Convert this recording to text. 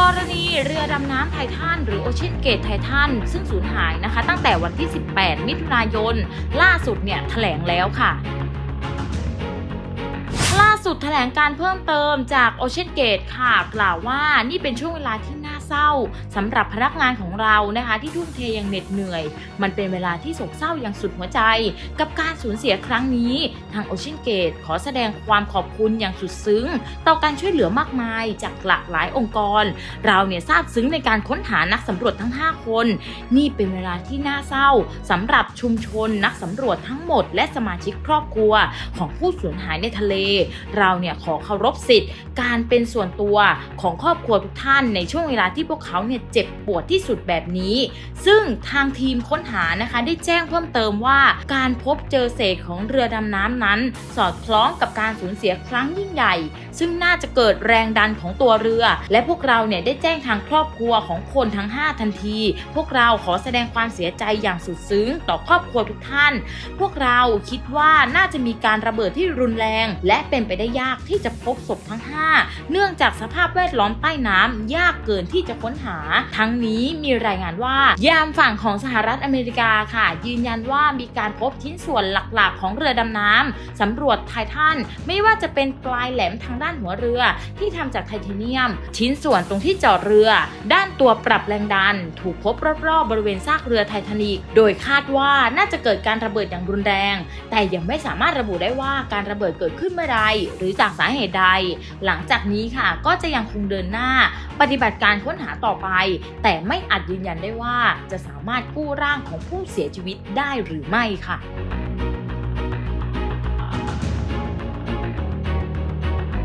กรณีเรือดำน้ำไททันหรือโอเชียนเกตไททันซึ่งสูญหายนะคะ ตั้งแต่วันที่ 18 มิถุนายน ล่าสุดเนี่ยแถลงแล้วค่ะ แถลงการเพิ่มเติมจาก Ocean Gate ค่ะ กล่าวว่านี่เป็นช่วงเวลาที่น่าเศร้าสำหรับพนักงานของเรานะคะ ที่ทุ่มเทอย่างเหน็ดเหนื่อย มันเป็นเวลาที่โศกเศร้าอย่างสุดหัวใจ กับการสูญเสียครั้งนี้ ทาง Ocean Gate ขอแสดงความขอบคุณอย่างสุดซึ้ง ต่อการช่วยเหลือมากมายจากหลากหลายองค์กร เราเนี่ยซาบซึ้งในการค้นหานักสำรวจทั้ง 5 คน นี่เป็นเวลาที่น่าเศร้าสำหรับชุมชนนักสำรวจทั้งหมด และสมาชิกครอบครัวของผู้สูญหายในทะเลเราเนี่ยขอเคารพสิทธิ์ การเป็นส่วนตัวของครอบครัวทุกท่านในช่วงเวลาที่พวกเขาเนี่ยเจ็บปวดที่สุดแบบนี้ ซึ่งทางทีมค้นหานะคะได้แจ้งเพิ่มเติมว่า การพบเจอเศษของเรือดำน้ำนั้น สอดคล้องกับการสูญเสียครั้งยิ่งใหญ่ ซึ่งน่าจะเกิดแรงดันของตัวเรือ และพวกเราเนี่ยได้แจ้งทางครอบครัวของคนทั้ง 5 ทันที พวกเราขอแสดงความเสียใจอย่างสุดซึ้งต่อครอบครัวทุกท่าน พวกเราคิดว่าน่าจะมีการระเบิดที่รุนแรง และเป็นไปได้ยากที่จะพบศพทั้ง 5 เนื่องจากสภาพแวดล้อมใต้น้ำยากเกินที่จะค้นหา ทั้งนี้มีรายงานว่า ยามฝั่งของสหรัฐอเมริกาค่ะ ยืนยันว่ามีการพบชิ้นส่วนหลักๆ ของเรือดำน้ำสำรวจไททันไม่ว่าจะเป็นปลายแหลมทางด้านหัวเรือ ที่ทำจากไทเทเนียม ชิ้นส่วนตรงที่จอดเรือ ด้านตัวปรับแรงดัน ถูกพบรอบๆบริเวณซากเรือไททานิกโดยคาดว่าน่าจะเกิดการระเบิดอย่างรุนแรง แต่ยังไม่สามารถระบุได้ว่าการระเบิดเกิดขึ้นเมื่อใดหรือจากสาเหตุใด หลังจากนี้ค่ะก็จะยังคงเดินหน้า ปฏิบัติการค้นหาต่อไป แต่ไม่อาจยืนยันได้ว่าจะสามารถกู้ร่างของผู้เสียชีวิตได้หรือไม่ค่ะ